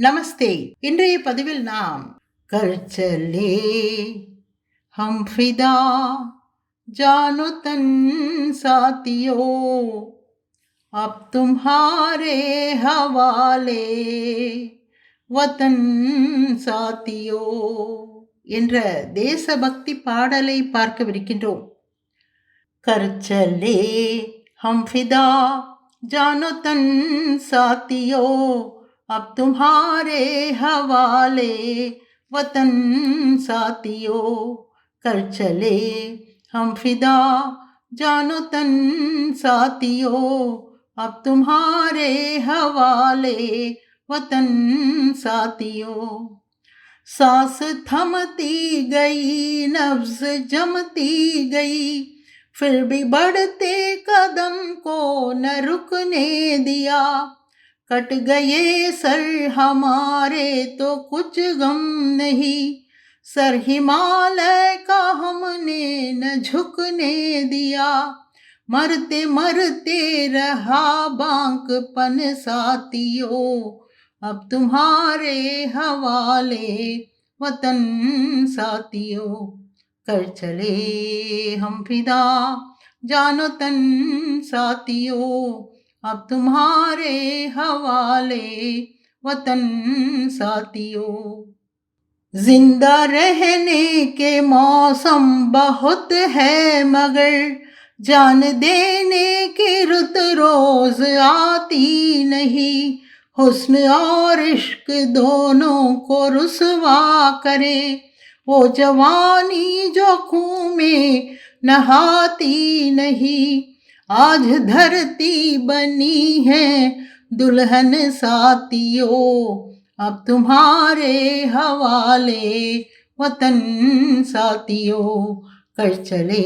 நமஸ்தே இன்றைய பதிவில் நாம் கர்ச்சலே ஹம் ஃபிதா जानो तन साथियो अब तुम्हारे हवाले வதன் சாத்தியோ என்ற தேசபக்தி பாடலை பார்க்கவிருக்கின்றோம் கர்ச்சலே ஹம் ஃபிதா اب تمہارے حوالے وطن ساتھیو کر چلے ہم فدا، جانو تن ساتھیو اب تمہارے حوالے وطن ساتھیو سانس تھمتی گئی نفز جمتی گئی، پھر بھی بڑھتے قدم کو نہ رکنے دیا۔ کٹ گئے سر ہمارے تو کچھ غم نہیں۔ سر ہمالیہ کا ہم نے نہ جھکنے دیا۔ مرتے مرتے رہا بانک پن ساتیو اب تمہارے حوالے وطن ساتیو کر چلے ہم فدا، جانو تن ساتیو اب تمہارے حوالے وطن ساتھیوں، زندہ رہنے کے موسم بہت ہے مگر جان دینے کی رت روز آتی نہیں۔ حسن اور عشق دونوں کو رسوا کرے۔ وہ جوانی جو خوں میں نہاتی نہیں۔ آج دھرتی بنی ہے دلہن ساتیو اب تمہارے حوالے وطن ساتیو کر چلے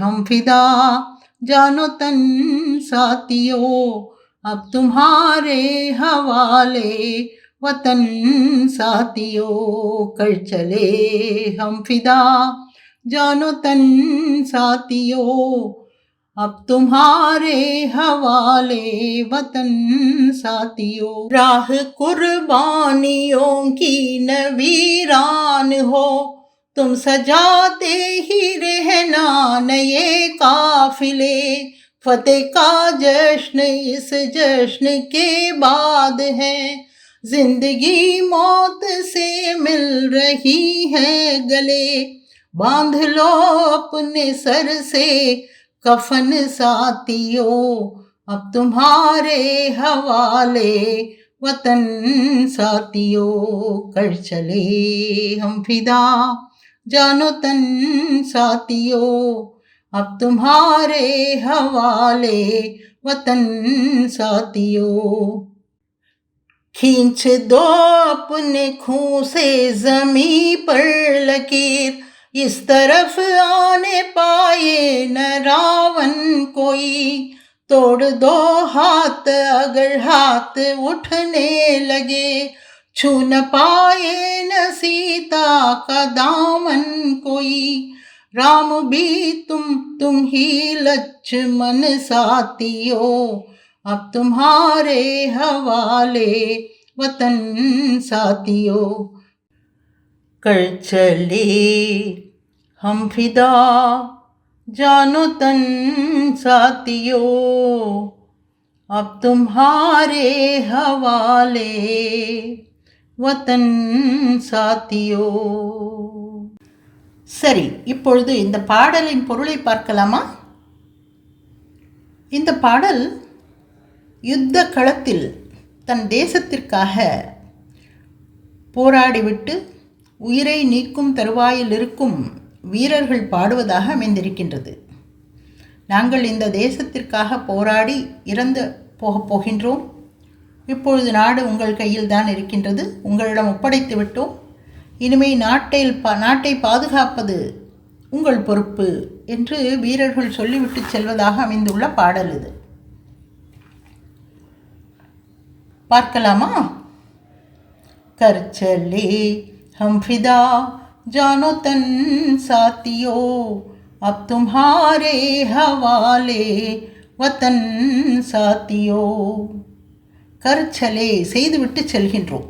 ہم فدا، جانو تن ساتیو اب تمہارے حوالے وطن ساتیو کر چلے ہم فدا، جانو تن ساتیو اب تمہارے حوالے وطن ساتھیوں، راہ قربانیوں کی نویران ہو۔ تم سجاتے ہی رہنا نئے قافلے۔ فتح کا جشن اس جشن کے بعد ہے۔ زندگی موت سے مل رہی ہے گلے۔ باندھ لو اپنے سر سے۔ کفن ساتھیوں اب تمہارے حوالے وطن ساتھیوں کر چلے ہم فدا، جانو تن ساتھیوں اب تمہارے حوالے وطن ساتھیوں کھینچ دو اپنے خون سے زمیں پر لکیر اس طرف آنے پائے نہ راون کوئی، توڑ دو ہاتھ اگر ہاتھ اٹھنے لگے۔ چھو نہ پائے نہ سیتا کا دامن کوئی۔ رام بھی تم تم ہی لچمن ساتھی ہو اب تمہارے حوالے وطن ساتھیوں کر چلی۔ हम फिदा जानो तन साथियों अब तुम्हारे हवाले वतन சாத்தியோ சரி இப்பொழுது இந்த பாடலின் பொருளை பார்க்கலாமா இந்த பாடல் யுத்த களத்தில் தன் தேசத்திற்காக போராடிவிட்டு உயிரை நீக்கும் தருவாயில் இருக்கும் வீரர்கள் பாடுவதாக அமைந்திருக்கின்றது. நாங்கள் இந்த தேசத்திற்காக போராடி இறந்து போகப் போகின்றோம். இப்பொழுது நாடு உங்கள் கையில் தான் இருக்கின்றது. உங்களிடம் ஒப்படைத்து விட்டோம். இனிமே நாட்டில் பா நாட்டை பாதுகாப்பது உங்கள் பொறுப்பு என்று வீரர்கள் சொல்லிவிட்டு செல்வதாக அமைந்துள்ள பாடல் இது. பார்க்கலாமா? கற்சல்லே ஹம்ஃபிதா जानो तन साथियों अब तुम्हारे हवाले வத்தன் சாத்தியோ கற்சலே செய்துவிட்டு செல்கின்றோம்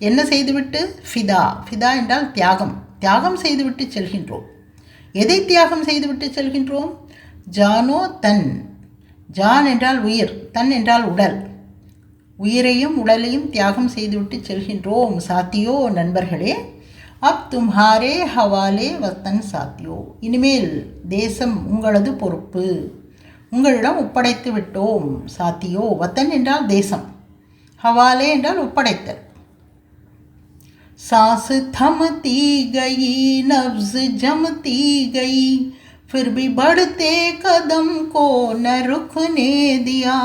என்ன செய்துவிட்டு ஃபிதா ஃபிதா என்றால் தியாகம் தியாகம் செய்துவிட்டு செல்கின்றோம் எதை தியாகம் செய்துவிட்டு செல்கின்றோம் ஜானோ தன் ஜான் என்றால் உயிர் தன் என்றால் உடல் உயிரையும் உடலையும் தியாகம் செய்துவிட்டு செல்கின்றோம் சாத்தியோ நண்பர்களே அப் தும்ஹாரே ஹவாலே வத்தன் சாத்தியோ இனிமேல் தேசம் உங்களது பொறுப்பு உங்களிடம் ஒப்படைத்து விட்டோம் சாத்தியோ வத்தன் என்றால் தேசம் ஹவாலே என்றால் ஒப்படைத்தல் सांस थमती गई नब्ज जमती गई फिर भी बढ़ते कदम को न रुकने दिया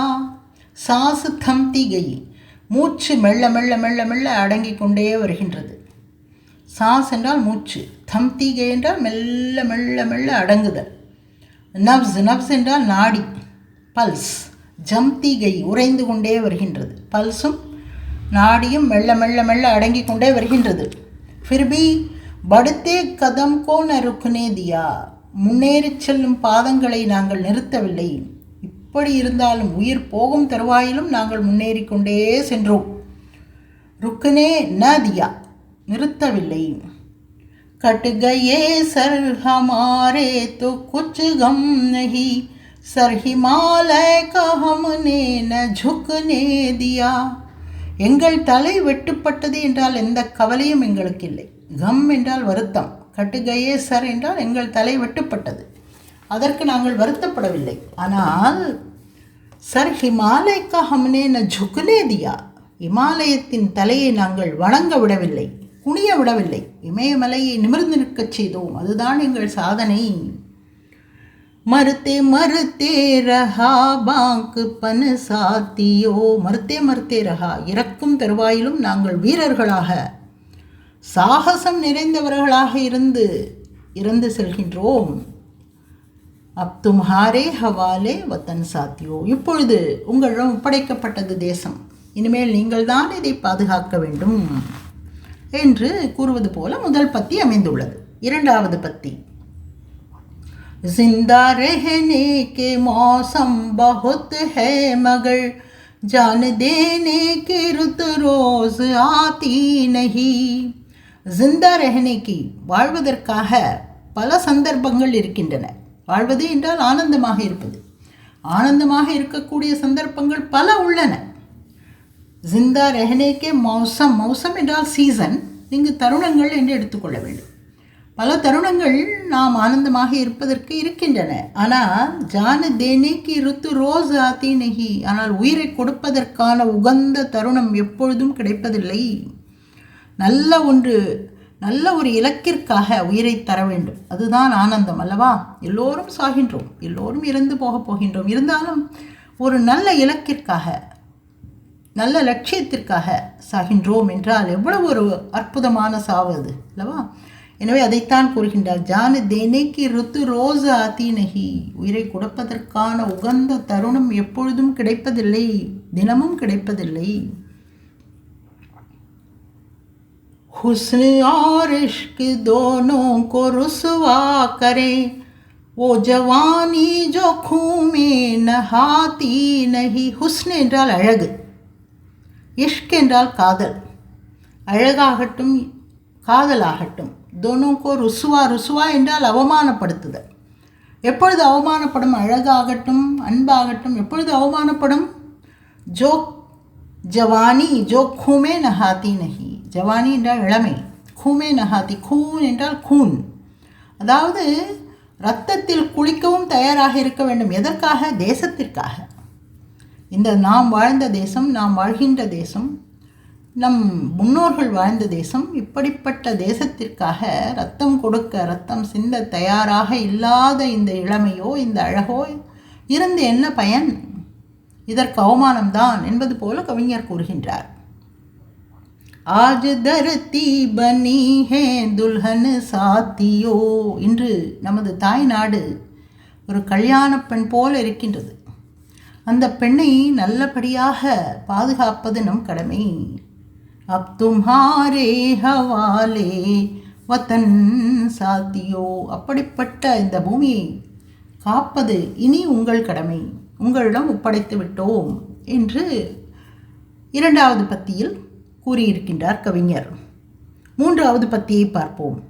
சாஸ் தம்தி கை மூச்சு மெல்ல மெல்ல மெல்ல மெல்ல அடங்கிக் கொண்டே வருகின்றது சாஸ் என்றால் மூச்சு தம்திகை என்றால் மெல்ல மெல்ல மெல்ல அடங்குதல். நப்ஸ் நப்ஸ் என்றால் நாடி பல்ஸ் ஜம்திகை உறைந்து கொண்டே வருகின்றது. பல்ஸும் நாடியும் மெல்ல மெல்ல மெல்ல அடங்கி கொண்டே வருகின்றது. ஃபிர்பி படுத்தே கதம் கோன ருக்குனே தியா முன்னேறி செல்லும் பாதங்களை நாங்கள் நிறுத்தவில்லை. இப்படி இருந்தாலும் உயிர் போகும் தருவாயிலும் நாங்கள் முன்னேறி கொண்டே சென்றோம். ருக்குனே ந தியா நிறுத்தவில்லை कट गए सर हमारे तो कुछ गम नहीं सर हिमालय का हमने न झुकने दिया எங்கள் தலை வெட்டுப்பட்டது என்றால் எந்த கவலையும் எங்களுக்கு இல்லை கம் என்றால் வருத்தம் கட்டுகையே சர் என்றால் எங்கள் தலை வெட்டுப்பட்டது அதற்கு நாங்கள் வருத்தப்படவில்லை ஆனால் சர் ஹிமாலயக்கா ஹம்னே ந ஜுக்னே தியா இமாலயத்தின் தலையை நாங்கள் வணங்க விடவில்லை குனிய விடவில்லை. இமயமலையை நிமிர்ந்து நிற்கச் செய்தோம். அதுதான் எங்கள் சாதனை. மறுத்தே மறுத்தே ரஹா பாங்கு பனு சாத்தியோ. மறுத்தே மறுத்தே ரஹா. இறக்கும் தருவாயிலும் நாங்கள் வீரர்களாக சாகசம் நிறைந்தவர்களாக இருந்து இறந்து செல்கின்றோம். அப் தும்ஹாரே ஹவாலே வத்தன் சாத்தியோ. இப்பொழுது உங்களிடம் ஒப்படைக்கப்பட்டது தேசம். இனிமேல் நீங்கள் தான் இதை பாதுகாக்க வேண்டும். என்று கூறுவது போல முதல் பத்தி அமைந்துள்ளது இரண்டாவது பத்தி जिंदा रहने के मौसम बहुत है मगर जान देने की रुत रोज आती नहीं ஜிந்தா ரெஹனேக்கு வாழ்வதற்காக பல சந்தர்ப்பங்கள் இருக்கின்றன வாழ்வது என்றால் ஆனந்தமாக இருப்பது ஆனந்தமாக இருக்கக்கூடிய சந்தர்ப்பங்கள் பல உள்ளன ஜிந்தா ரெஹனேக்கே மௌசம் மௌசம் என்றால் சீசன் இங்கு தருணங்கள் என்று எடுத்துக்கொள்ள வேண்டும். பல தருணங்கள் நாம் ஆனந்தமாக இருப்பதற்கு இருக்கின்றன. ஆனால் ஜான தேனேக்கு ருத்து ரோஸ் ஆத்தி நெகி ஆனால் உயிரை கொடுப்பதற்கான உகந்த தருணம் எப்பொழுதும் கிடைப்பதில்லை. நல்ல ஒன்று நல்ல ஒரு இலக்கிற்காக உயிரை தர வேண்டும். அதுதான் ஆனந்தம் அல்லவா? எல்லோரும் சாகின்றோம். எல்லோரும் இறந்து போகப் போகின்றோம். இருந்தாலும் ஒரு நல்ல இலக்கிற்காக நல்ல லட்சியத்திற்காக சாகின்றோம் என்றால் எவ்வளவு ஒரு அற்புதமான சாவு அது அல்லவா எனவே அதைத்தான் கூறுகின்றார் ஜானு தேனேக்கு ருத்து ரோஸ் ஆத்தீனகி உயிரை கொடுப்பதற்கான உகந்த தருணம் எப்பொழுதும் கிடைப்பதில்லை தினமும் கிடைப்பதில்லை हुस्न और इश्क दोनों को रुसवा करे वो जवानी जो खून में नहाती नहीं हुस्न என்றால் அழகு இஷ்க் என்றால் காதல். அழகாகட்டும் காதலாகட்டும் தோனுக்கோ ருசுவா ருசுவா என்றால் அவமானப்படுத்துதல். எப்பொழுது அவமானப்படும்? அழகாகட்டும் அன்பாகட்டும் எப்பொழுது அவமானப்படும்? ஜோக் ஜவானி ஜோக் கூமே நஹாத்தி நஹி. ஜவானி என்றால் இளமை கூமே நஹாத்தி கூன் என்றால் கூன். அதாவது ரத்தத்தில் குளிக்கவும் தயாராக இருக்க வேண்டும். எதற்காக? தேசத்திற்காக. இந்த நாம் வாழ்ந்த தேசம் நாம் வாழ்கின்ற தேசம் நம் முன்னோர்கள் வாழ்ந்த தேசம் இப்படிப்பட்ட தேசத்திற்காக ரத்தம் கொடுக்க ரத்தம் சிந்த தயாராக இல்லாத இந்த இளமையோ இந்த அழகோ இருந்து என்ன பயன்? இதற்கு அவமானம்தான் என்பது போல கவிஞர் கூறுகின்றார். ஆஜ் தரத்தி பனி ஹே துல்ஹன் சாத்தியோ இன்று நமது தாய் நாடு ஒரு கல்யாண பெண் போல இருக்கின்றது. அந்த பெண்ணை நல்லபடியாக பாதுகாப்பது நம் கடமை. அப்தும்ஹாரே ஹவாலே வதன் சாத்தியோ. அப்படிப்பட்ட இந்த பூமியை காப்பது இனி உங்கள் கடமை. உங்களிடம் ஒப்படைத்து விட்டோம் என்று இரண்டாவது பத்தியில் கூறியிருக்கின்றார் கவிஞர். மூன்றாவது பத்தியை பார்ப்போம்.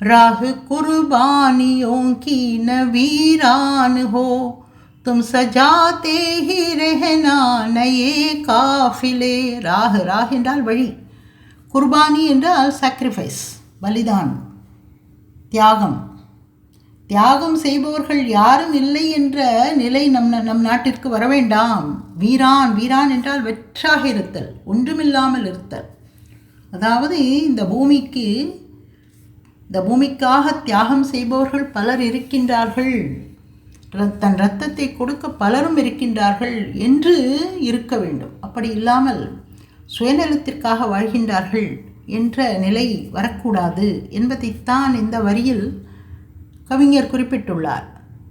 ராகு குருபானியோங்கீன வீரானுகோ तुम सजाते ही रहना नए काफिले ராக ராக என்றால் வழி குர்பானி என்றால் சாக்ரிஃபைஸ் பலிதான் தியாகம் தியாகம் செய்பவர்கள் யாரும் இல்லை என்ற நிலை நம் நம் நாட்டிற்கு வர வேண்டாம் வீரான் வீரான் என்றால் வெற்றாக இருத்தல் ஒன்றுமில்லாமல் இருத்தல் அதாவது இந்த பூமிக்கு இந்த பூமிக்காக தியாகம் செய்பவர்கள் பலர் இருக்கின்றார்கள் தன் ரத்தத்தை கொடுக்க பலரும் இருக்கின்றார்கள் என்று இருக்க வேண்டும். அப்படி இல்லாமல் சுயநலத்திற்காக வாழ்கின்றார்கள் என்ற நிலை வரக்கூடாது என்பதைத்தான் இந்த வரியில் கவிஞர் குறிப்பிட்டுள்ளார்.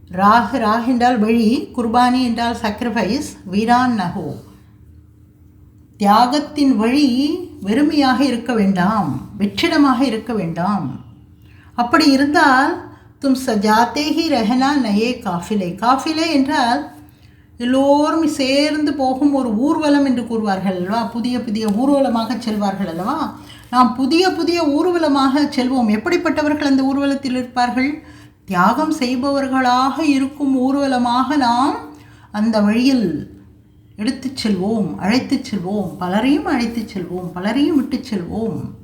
ராக ராக் என்றால் வழி குர்பானி என்றால் சாக்ரிஃபைஸ் வீரான் நகோ. தியாகத்தின் வழி வெறுமையாக இருக்க வேண்டாம் வெற்றிடமாக இருக்க வேண்டாம். அப்படி இருந்தால் தும் சஜாத்தேகி ரெஹனா ரஹனா நயே காஃபிலை. காஃபிலை என்றால் எல்லோரும் சேர்ந்து போகும் ஒரு ஊர்வலம் என்று கூறுவார்கள் அல்லவா? புதிய புதிய ஊர்வலமாக செல்வார்கள் அல்லவா? நாம் புதிய புதிய ஊர்வலமாக செல்வோம். எப்படிப்பட்டவர்கள் அந்த ஊர்வலத்தில் இருப்பார்கள்? தியாகம் செய்பவர்களாக இருக்கும் ஊர்வலமாக நாம் அந்த வழியில் எடுத்துச் செல்வோம் அழைத்துச் செல்வோம். பலரையும் அழைத்துச் செல்வோம் பலரையும் விட்டுச் செல்வோம்.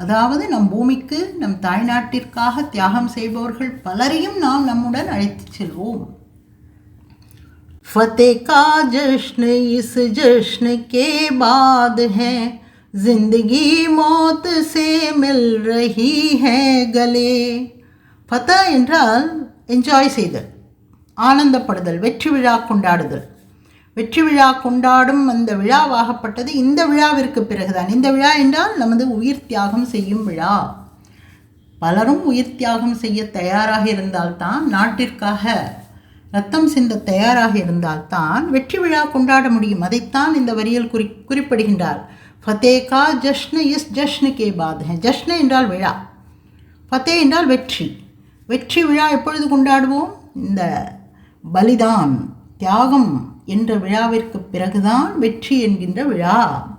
அதாவது நம் பூமிக்கு நம் தாய்நாட்டிற்காக தியாகம் செய்பவர்கள் பலரையும் நாம் நம்முடன் அழைத்துச் செல்வோம் फतेह का जश्न इस जश्न के बाद है जिंदगी मौत से मिल रही है गले ஃபத்தா என்றால் என்ஜாய் செய்தல் ஆனந்தப்படுதல் வெற்றி விழா கொண்டாடுதல் வெற்றி விழா கொண்டாடும் அந்த விழாவாகப்பட்டது இந்த விழாவிற்கு பிறகுதான். இந்த விழா என்றால் நமது உயிர் தியாகம் செய்யும் விழா. பலரும் உயிர் தியாகம் செய்ய தயாராக இருந்தால்தான் நாட்டிற்காக ரத்தம் சிந்த தயாராக இருந்தால்தான் வெற்றி விழா கொண்டாட முடியும். அதைத்தான் இந்த வரியில் குறி குறிப்பிடுகின்றார். ஃபத்தே கா ஜஷ்ன இஸ் ஜஷ்னு கே பாத் ஹே ஜஷ்ன என்றால் விழா. ஃபத்தே என்றால் வெற்றி. வெற்றி விழா எப்பொழுது கொண்டாடுவோம்? இந்த பலிதான் தியாகம். என்ற விழாவிற்கு பிறகுதான் வெற்றி என்கின்ற விழா.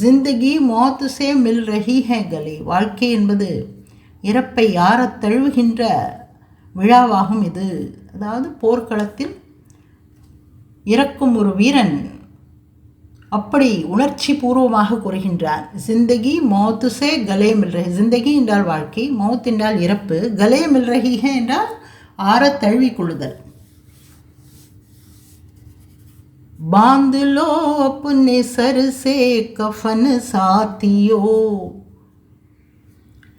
ஜிந்தகி மோத்து சே மில் ரஹி ஹே கலே. வாழ்க்கை என்பது இறப்பை யாரத் தழுவுகின்ற விழாவாகும் இது. அதாவது போர்க்களத்தில் இறக்கும் ஒரு வீரன் அப்படி உணர்ச்சி பூர்வமாக கூறுகின்றார் ஜிந்தகி மௌத்து சே கலே மில்ரஹி ஜிந்தகி என்றால் வாழ்க்கை மௌத் என்றால் இறப்பு கலே மில்ரஹிஹ என்றால் ஆற தழுவி கொள்ளுதல். बांध लो अपने सर से कफन साथियो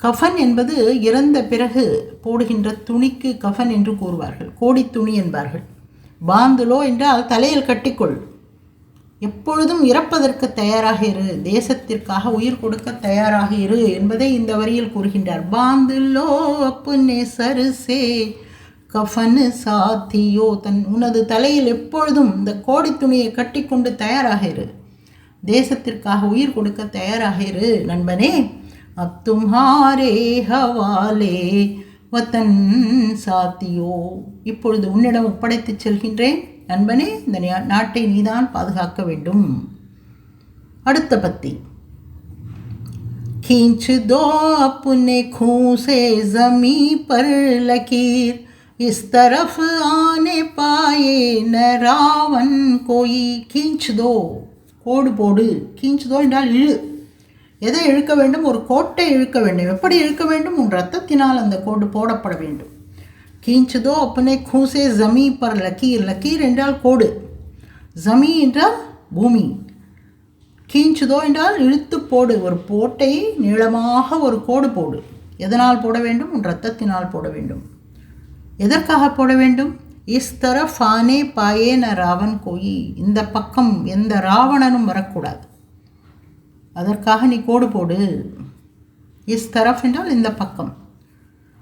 கஃபன் என்பது இறந்த பிறகு போடுகின்ற துணிக்கு கஃபன் என்று கூறுவார்கள் கோடி துணி என்பார்கள் பாந்துலோ என்றால் தலையில் கட்டிக்கொள் எப்பொழுதும் இறப்பதற்கு தயாராக இரு தேசத்திற்காக உயிர் கொடுக்க தயாராக இரு என்பதை இந்த வரியில் கூறுகின்றார் பாந்துலோ அப்புனே சருசே கஃபனு சாத்தியோ தன் உனது தலையில் எப்பொழுதும் இந்த கோடி துணியை கட்டிக்கொண்டு தயாராக இரு தேசத்திற்காக உயிர் கொடுக்க தயாராக இரு நண்பனே அப் தும்ஹாரே ஹவாலே வத்தன் சாத்தியோ இப்பொழுது உன்னிடம் ஒப்படைத்துச் செல்கின்றேன் நண்பனே இந்த நாட்டை நீதான் பாதுகாக்க வேண்டும் அடுத்த பத்தி खींच दो अपने खूं से जमी पर लकीर इस तरफ आने पाए न रावण कोई खींच दो கோடு போடு கீஞ்ச் தோ என்றால் இழு எதை இழுக்க வேண்டும் ஒரு கோட்டை இழுக்க வேண்டும் எப்படி இழுக்க வேண்டும் உன் ரத்தத்தினால் அந்த கோடு போடப்பட வேண்டும் கீஞ்சுதோ அப்பனே கூசே ஜமீ பர் லக்கீர் லக்கீர் என்றால் கோடு ஜமீ என்றால் பூமி கீஞ்சுதோ என்றால் இழுத்து போடு ஒரு போட்டை நீளமாக ஒரு கோடு போடு எதனால் போட வேண்டும் உன் ரத்தத்தினால் போட வேண்டும் எதற்காக போட வேண்டும்? இஸ்தர ஃபானே பாயேன ராவன் கோயி. இந்த பக்கம் எந்த ராவணனும் வரக்கூடாது. அதற்காக நீ கோடு போடு. இஸ்தரஃப் என்றால் இந்த பக்கம்.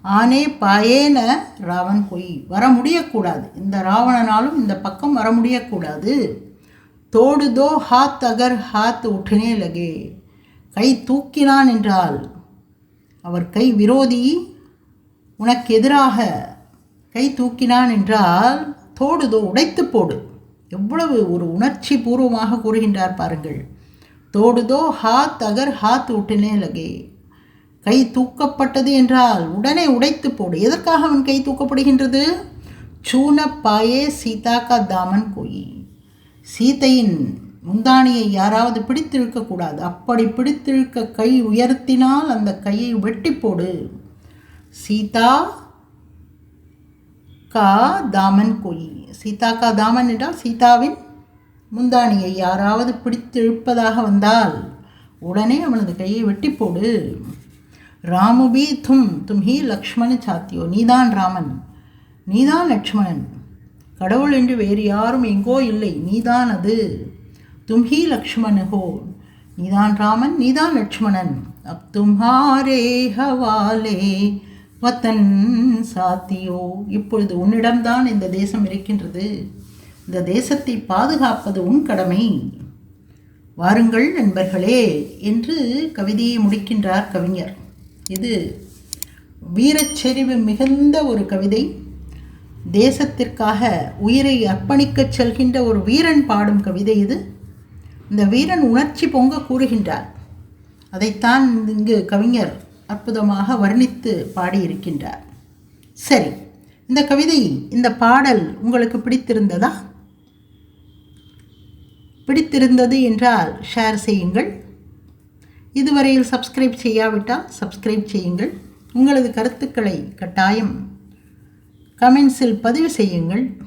ஆனே பாயேன ராவன் கொய். வர முடியக்கூடாது. இந்த ராவணனாலும் இந்த பக்கம் வர முடியக்கூடாது. தோடு தோ ஹாத் அகர் ஹாத் உடனே லகே. கை தூக்கினான் என்றால் அவர் கை விரோதி உனக்கு எதிராக கை தூக்கினான் என்றால் தோடுதோ உடைத்து போடு. எவ்வளவு ஒரு உணர்ச்சி பூர்வமாக கூறுகின்றார் பாருங்கள். தோடுதோ ஹாத் அகர் ஹாத் உட்டினே லகே. கை தூக்கப்பட்டது என்றால் உடனே உடைத்து போடு. எதற்காக அவன் கை தூக்கப்படுகின்றது? சூன பாயே சீதாக்கா தாமன் கோயி. சீதையின் முந்தானியை யாராவது பிடித்திருக்கக்கூடாது அப்படி பிடித்திருக்க கை உயர்த்தினால் அந்த கையை வெட்டி போடு. சீதா கா தாமன் கொய் சீதா கா தாமன் என்றால் சீதாவின் முந்தானியை யாராவது பிடித்து இழுப்பதாக வந்தால் உடனே அவனது கையை வெட்டி போடு. ராமுபி தும் தும் ஹி லக்ஷ்மண சாத்தியோ. நீதான் ராமன். நீதான் லக்ஷ்மணன். கடவுள் என்று வேறு யாரும் எங்கோ இல்லை. நீதான் அது. தும் ஹி லக்ஷ்மணுகோ நீதான் ராமன் நீதான் லக்ஷ்மணன். அப் தும்ஹாரே ஹவாலே வத்தன் சாத்தியோ. இப்பொழுது உன்னிடம்தான் இந்த தேசம் இருக்கின்றது. இந்த தேசத்தை பாதுகாப்பது உன் கடமை. வாருங்கள் நண்பர்களே என்று கவிதையை முடிக்கின்றார் கவிஞர். இது வீரச்செறிவு மிகுந்த ஒரு கவிதை. தேசத்திற்காக உயிரை அர்ப்பணிக்கச் செல்கின்ற ஒரு வீரன் பாடும் கவிதை இது. இந்த வீரன் உணர்ச்சி பொங்க கூறுகின்றார். அதைத்தான் இங்கு கவிஞர் அற்புதமாக வர்ணித்து பாடியிருக்கின்றார். சரி இந்த கவிதை இந்த பாடல் உங்களுக்கு பிடித்திருந்ததா? பிடித்திருந்தது என்றால் ஷேர் செய்யுங்கள். இதுவரையில் சப்ஸ்கிரைப் செய்யாவிட்டால் சப்ஸ்கிரைப் செய்யுங்கள். உங்களது கருத்துக்களை கட்டாயம் கமெண்ட்ஸில் பதிவு செய்யுங்கள்.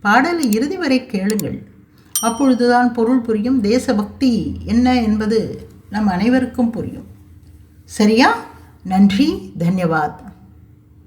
பாடலை இறுதி வரை கேளுங்கள். அப்பொழுதுதான் பொருள் புரியும். தேசபக்தி என்ன என்பது நம் அனைவருக்கும் புரியும். சரியா? நன்றி தன்யவாத்